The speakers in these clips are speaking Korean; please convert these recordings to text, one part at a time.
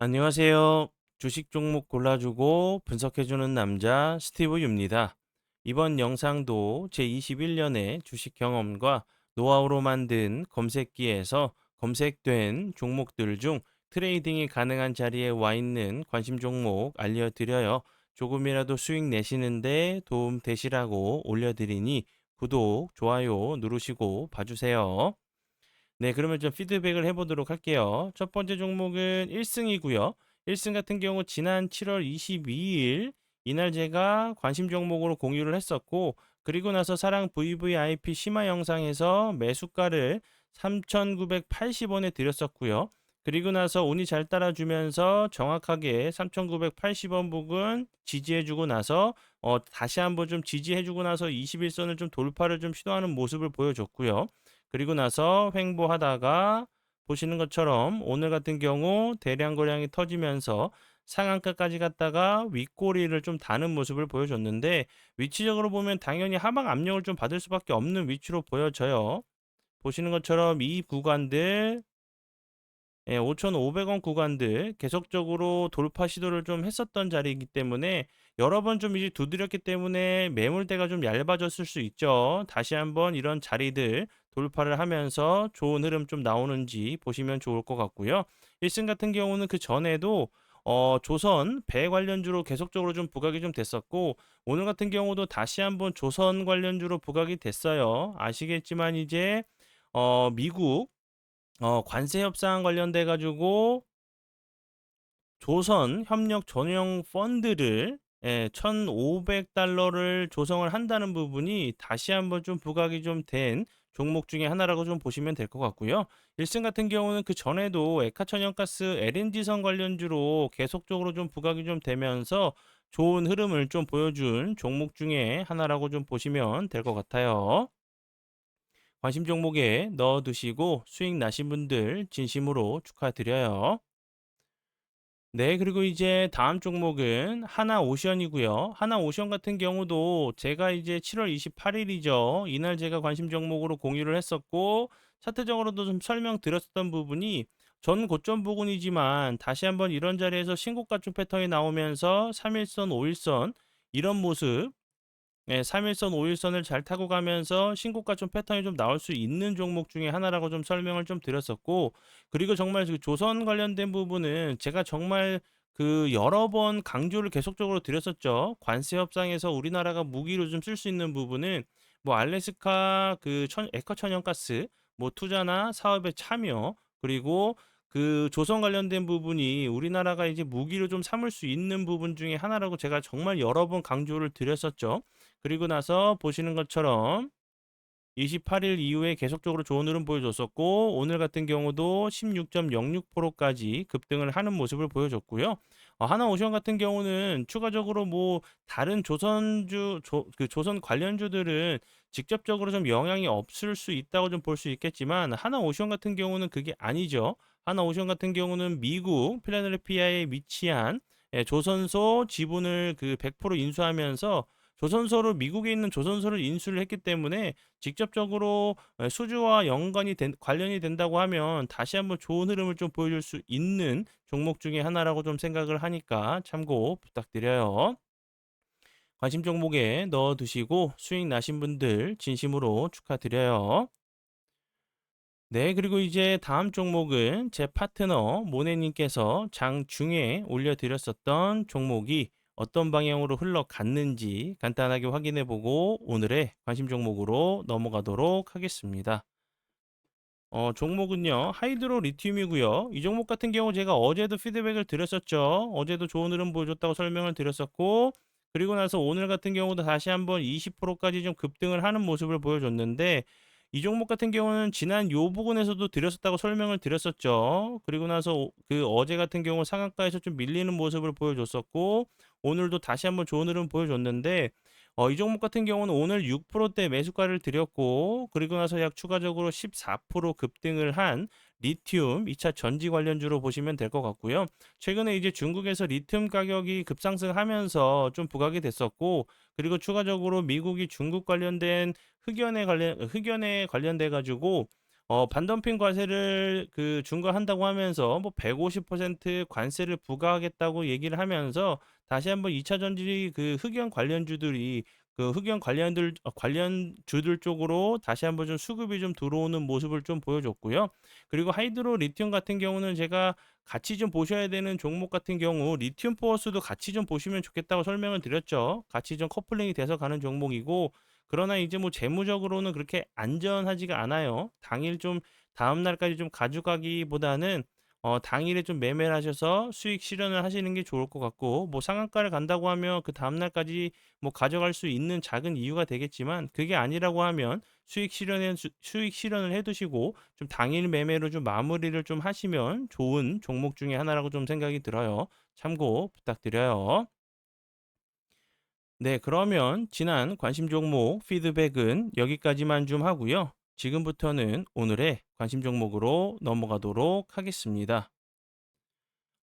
안녕하세요. 주식 종목 골라주고 분석해주는 남자 스티브 유입니다. 이번 영상도 제21년의 주식 경험과 노하우로 만든 검색기에서 검색된 종목들 중 트레이딩이 가능한 자리에 와 있는 관심 종목 알려드려요. 조금이라도 수익 내시는데 도움 되시라고 올려드리니 구독, 좋아요 누르시고 봐주세요. 네, 그러면 좀 피드백을 해보도록 할게요. 첫 번째 종목은 1승이고요. 1승 같은 경우 지난 7월 22일 이날 제가 관심 종목으로 공유를 했었고 그리고 나서 사랑 VVIP 심화 영상에서 매수가를 3,980원에 드렸었고요. 그리고 나서 운이 잘 따라주면서 정확하게 3,980원 부근 지지해주고 나서 어, 다시 한번 좀 지지해주고 나서 21선을 좀 돌파를 좀 시도하는 모습을 보여줬고요. 그리고 나서 횡보하다가 보시는 것처럼 오늘 같은 경우 대량 거량이 터지면서 상한가까지 갔다가 윗꼬리를 좀 다는 모습을 보여줬는데 위치적으로 보면 당연히 하방 압력을 좀 받을 수밖에 없는 위치로 보여져요. 보시는 것처럼 이 구간들 예, 5,500원 구간들 계속적으로 돌파 시도를 좀 했었던 자리이기 때문에 여러 번 좀 이제 두드렸기 때문에 매물대가 좀 얇아졌을 수 있죠. 다시 한번 이런 자리들 돌파를 하면서 좋은 흐름 좀 나오는지 보시면 좋을 것 같고요. 1승 같은 경우는 그 전에도 어, 조선 배 관련주로 계속적으로 좀 부각이 좀 됐었고 오늘 같은 경우도 다시 한번 조선 관련주로 부각이 됐어요. 아시겠지만 이제 어, 미국 어, 관세 협상 관련돼 가지고 조선 협력 전용 펀드를 예, 1,500달러를 조성을 한다는 부분이 다시 한번 좀 부각이 좀 된 종목 중에 하나라고 좀 보시면 될 것 같고요. 1승 같은 경우는 그 전에도 에카천연가스 LNG선 관련주로 계속적으로 좀 부각이 좀 되면서 좋은 흐름을 좀 보여준 종목 중에 하나라고 좀 보시면 될 것 같아요. 관심 종목에 넣어두시고 수익 나신 분들 진심으로 축하드려요. 네, 그리고 이제 다음 종목은 하나 오션이고요. 하나 오션 같은 경우도 제가 이제 7월 28일이죠. 이날 제가 관심 종목으로 공유를 했었고 차트적으로도 좀 설명드렸었던 부분이 전 고점 부근이지만 다시 한번 이런 자리에서 신고가축 패턴이 나오면서 3일선, 5일선 이런 모습 네, 3일선, 5일선을 잘 타고 가면서 신고가 좀 패턴이 좀 나올 수 있는 종목 중에 하나라고 좀 설명을 좀 드렸었고, 그리고 정말 그 조선 관련된 부분은 제가 정말 그 여러 번 강조를 계속적으로 드렸었죠. 관세 협상에서 우리나라가 무기로 좀 쓸 수 있는 부분은 뭐 알래스카 그 천, 에커 천연가스 뭐 투자나 사업에 참여 그리고 그 조선 관련된 부분이 우리나라가 이제 무기로 좀 삼을 수 있는 부분 중에 하나라고 제가 정말 여러 번 강조를 드렸었죠. 그리고 나서 보시는 것처럼 28일 이후에 계속적으로 좋은 흐름 보여줬었고 오늘 같은 경우도 16.06%까지 급등을 하는 모습을 보여줬고요. 어, 하나오션 같은 경우는 추가적으로 뭐 다른 조선주 조, 그 조선 관련주들은 직접적으로 좀 영향이 없을 수 있다고 좀 볼 수 있겠지만 하나오션 같은 경우는 그게 아니죠. 하나오션 같은 경우는 미국 필라델피아에 위치한 예, 조선소 지분을 그 100% 인수하면서 조선소를 미국에 있는 조선소를 인수를 했기 때문에 직접적으로 수주와 연관이 된, 관련이 된다고 하면 다시 한번 좋은 흐름을 좀 보여줄 수 있는 종목 중에 하나라고 좀 생각을 하니까 참고 부탁드려요. 관심 종목에 넣어 두시고 수익 나신 분들 진심으로 축하드려요. 네, 그리고 이제 다음 종목은 제 파트너 모네님께서 장중에 올려드렸었던 종목이 어떤 방향으로 흘러갔는지 간단하게 확인해 보고 오늘의 관심 종목으로 넘어가도록 하겠습니다. 어, 종목은요, 하이드로 리튬이고요. 이 종목 같은 경우 제가 어제도 피드백을 드렸었죠. 어제도 좋은 흐름 보여줬다고 설명을 드렸었고, 그리고 나서 오늘 같은 경우도 다시 한번 20%까지 좀 급등을 하는 모습을 보여줬는데, 이 종목 같은 경우는 지난 요 부분에서도 드렸었다고 설명을 드렸었죠. 그리고 나서 그 어제 같은 경우 상한가에서 좀 밀리는 모습을 보여줬었고, 오늘도 다시 한번 좋은 흐름 보여줬는데 어, 이 종목 같은 경우는 오늘 6%대 매수가를 드렸고 그리고 나서 약 추가적으로 14% 급등을 한 리튬 2차 전지 관련주로 보시면 될 것 같고요. 최근에 이제 중국에서 리튬 가격이 급상승하면서 좀 부각이 됐었고 그리고 추가적으로 미국이 중국 관련된 흑연에 관련 흑연에 관련돼 가지고 어 반덤핑 과세를 그 중과한다고 하면서 뭐 150% 관세를 부과하겠다고 얘기를 하면서 다시 한번 2차 전지 그 흑연 관련주들이 그 흑연 관련들 어 관련 주들 쪽으로 다시 한번 좀 수급이 좀 들어오는 모습을 좀 보여줬고요. 그리고 하이드로 리튬 같은 경우는 제가 같이 좀 보셔야 되는 종목 같은 경우 리튬 포어스도 같이 좀 보시면 좋겠다고 설명을 드렸죠. 같이 좀 커플링이 돼서 가는 종목이고 그러나 이제 뭐 재무적으로는 그렇게 안전하지가 않아요. 당일 좀 다음 날까지 좀 가져가기보다는 어 당일에 좀 매매를 하셔서 수익 실현을 하시는 게 좋을 것 같고 뭐 상한가를 간다고 하면 그 다음 날까지 뭐 가져갈 수 있는 작은 이유가 되겠지만 그게 아니라고 하면 수익 실현에 수 수익 실현을 해 두시고 좀 당일 매매로 좀 마무리를 좀 하시면 좋은 종목 중에 하나라고 좀 생각이 들어요. 참고 부탁드려요. 네, 그러면 지난 관심 종목 피드백은 여기까지만 좀 하고요. 지금부터는 오늘의 관심 종목으로 넘어가도록 하겠습니다.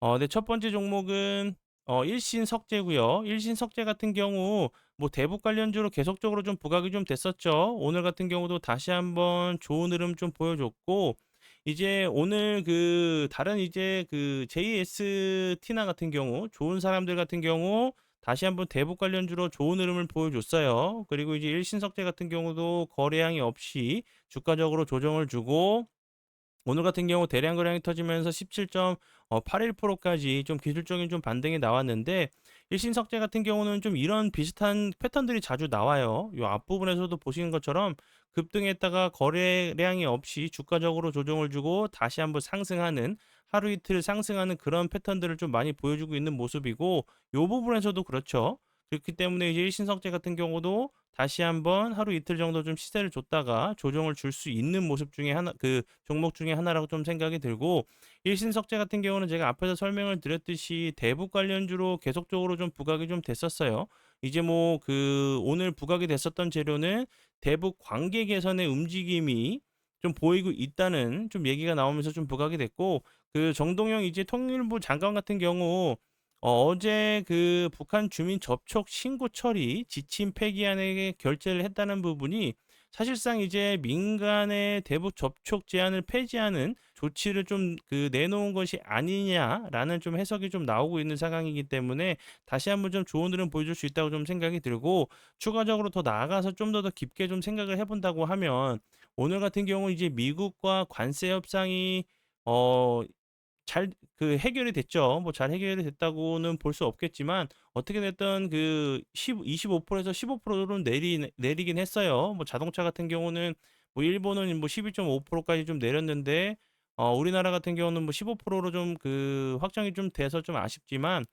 어, 네, 첫 번째 종목은 어, 일신 석재고요. 일신 석재 같은 경우 뭐 대북 관련주로 계속적으로 좀 부각이 좀 됐었죠. 오늘 같은 경우도 다시 한번 좋은 흐름 좀 보여줬고 이제 오늘 그 다른 이제 그 JS티나 같은 경우 좋은 사람들 같은 경우 다시 한번 대북 관련주로 좋은 흐름을 보여줬어요. 그리고 이제 일신석재 같은 경우도 거래량이 없이 주가적으로 조정을 주고 오늘 같은 경우 대량 거래량이 터지면서 17.81%까지 좀 기술적인 좀 반등이 나왔는데 일신석재 같은 경우는 좀 이런 비슷한 패턴들이 자주 나와요. 요 앞부분에서도 보시는 것처럼 급등했다가 거래량이 없이 주가적으로 조정을 주고 다시 한번 상승하는 하루 이틀 상승하는 그런 패턴들을 좀 많이 보여주고 있는 모습이고 요 부분에서도 그렇죠. 그렇기 때문에 이제 일신석재 같은 경우도 다시 한번 하루 이틀 정도 좀 시세를 줬다가 조정을 줄 수 있는 모습 중에 하나 그 종목 중에 하나라고 좀 생각이 들고 일신석재 같은 경우는 제가 앞에서 설명을 드렸듯이 대북 관련주로 계속적으로 좀 부각이 좀 됐었어요. 이제 뭐 그 오늘 부각이 됐었던 재료는 대북 관계 개선의 움직임이 좀 보이고 있다는 좀 얘기가 나오면서 좀 부각이 됐고 그 정동영 이제 통일부 장관 같은 경우 어 어제 그 북한 주민 접촉 신고 처리 지침 폐기안에 결재를 했다는 부분이 사실상 이제 민간의 대북 접촉 제한을 폐지하는 조치를 좀 그 내놓은 것이 아니냐라는 좀 해석이 좀 나오고 있는 상황이기 때문에 다시 한번 좀 좋은 흐름 보여줄 수 있다고 좀 생각이 들고 추가적으로 더 나아가서 좀 더 더 깊게 좀 생각을 해본다고 하면 오늘 같은 경우 이제 미국과 관세 협상이 어 잘 그 해결이 됐죠. 뭐 잘 해결이 됐다고는 볼 수 없겠지만 어떻게 됐든 그 10 25%에서 15%로 내리 내리긴 했어요. 뭐 자동차 같은 경우는 뭐 일본은 뭐 12.5%까지 좀 내렸는데 어 우리나라 같은 경우는 뭐 15%로 좀 그 확정이 좀 돼서 좀 아쉽지만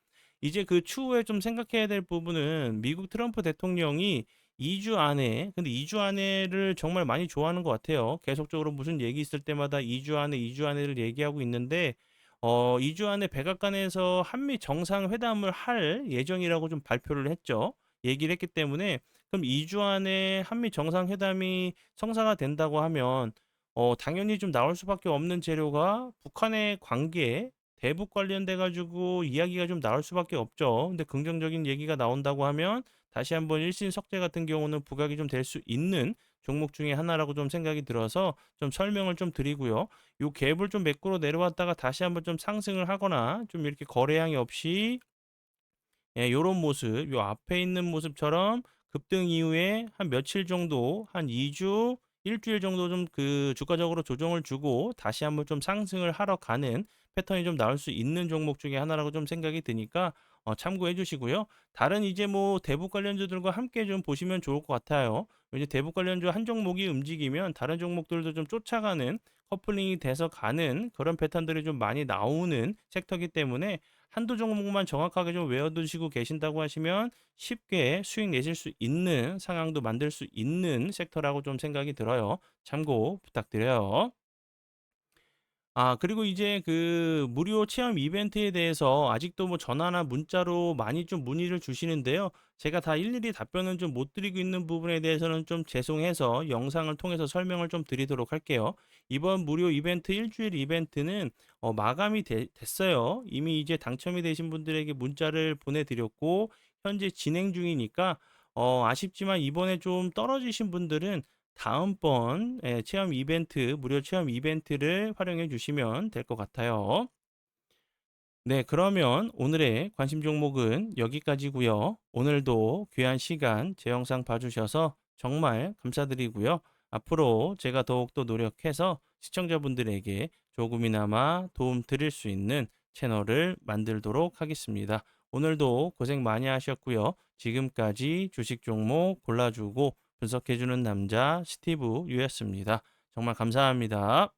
이제 그 추후에 좀 생각해야 될 부분은 미국 트럼프 대통령이 2주 안에 근데 2주 안에를 정말 많이 좋아하는 것 같아요. 계속적으로 무슨 얘기 있을 때마다 2주 안에, 2주 안에를 얘기하고 있는데 어 2주 안에 백악관에서 한미 정상회담을 할 예정이라고 좀 발표를 했죠. 얘기를 했기 때문에 그럼 2주 안에 한미 정상회담이 성사가 된다고 하면 어 당연히 좀 나올 수밖에 없는 재료가 북한의 관계, 대북 관련돼 가지고 이야기가 좀 나올 수밖에 없죠. 근데 긍정적인 얘기가 나온다고 하면 다시 한번 일신 석재 같은 경우는 부각이 좀 될 수 있는 종목 중에 하나라고 좀 생각이 들어서 좀 설명을 좀 드리고요. 요 갭을 좀 매꾸로 내려왔다가 다시 한번 좀 상승을 하거나 좀 이렇게 거래량이 없이 예, 요런 모습, 요 앞에 있는 모습처럼 급등 이후에 한 며칠 정도, 한 2주, 일주일 정도 좀 그 주가적으로 조정을 주고 다시 한번 좀 상승을 하러 가는 패턴이 좀 나올 수 있는 종목 중에 하나라고 좀 생각이 드니까 어, 참고해 주시고요. 다른 이제 뭐 대북 관련주들과 함께 좀 보시면 좋을 것 같아요. 이제 대북 관련주 한 종목이 움직이면 다른 종목들도 좀 쫓아가는 커플링이 돼서 가는 그런 패턴들이 좀 많이 나오는 섹터이기 때문에 한두 종목만 정확하게 좀 외워두시고 계신다고 하시면 쉽게 수익 내실 수 있는 상황도 만들 수 있는 섹터라고 좀 생각이 들어요. 참고 부탁드려요. 아 그리고 이제 그 무료 체험 이벤트에 대해서 아직도 뭐 전화나 문자로 많이 좀 문의를 주시는데요. 제가 다 일일이 답변은 좀 못 드리고 있는 부분에 대해서는 좀 죄송해서 영상을 통해서 설명을 좀 드리도록 할게요. 이번 무료 이벤트 일주일 이벤트는 어 마감이 되 됐어요. 이미 이제 당첨이 되신 분들에게 문자를 보내 드렸고 현재 진행 중이니까 어 아쉽지만 이번에 좀 떨어지신 분들은 다음번 예, 체험 이벤트, 무료 체험 이벤트를 활용해 주시면 될 것 같아요. 네, 그러면 오늘의 관심 종목은 여기까지고요. 오늘도 귀한 시간 제 영상 봐주셔서 정말 감사드리고요. 앞으로 제가 더욱더 노력해서 시청자분들에게 조금이나마 도움 드릴 수 있는 채널을 만들도록 하겠습니다. 오늘도 고생 많이 하셨고요. 지금까지 주식 종목 골라주고 분석해주는 남자 스티브 유였습니다. 정말 감사합니다.